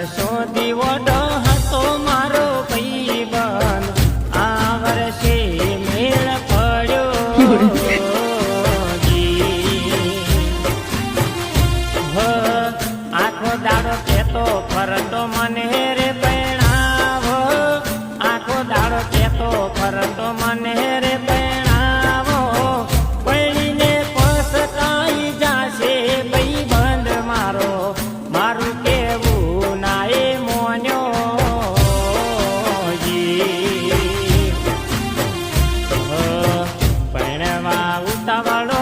વર્ષો દીવડો હતો મારો પૈબન આ વર્ષે મેળ પડ્યો આખો દાડો કેતો, ફરતો મને રે પૈણાવો આખો દાડો કેતો, ફરતો મને રે પૈણાવો પૈણીને પસતાઈ જાશે પૈબંધ મારો. મારું કે વાળો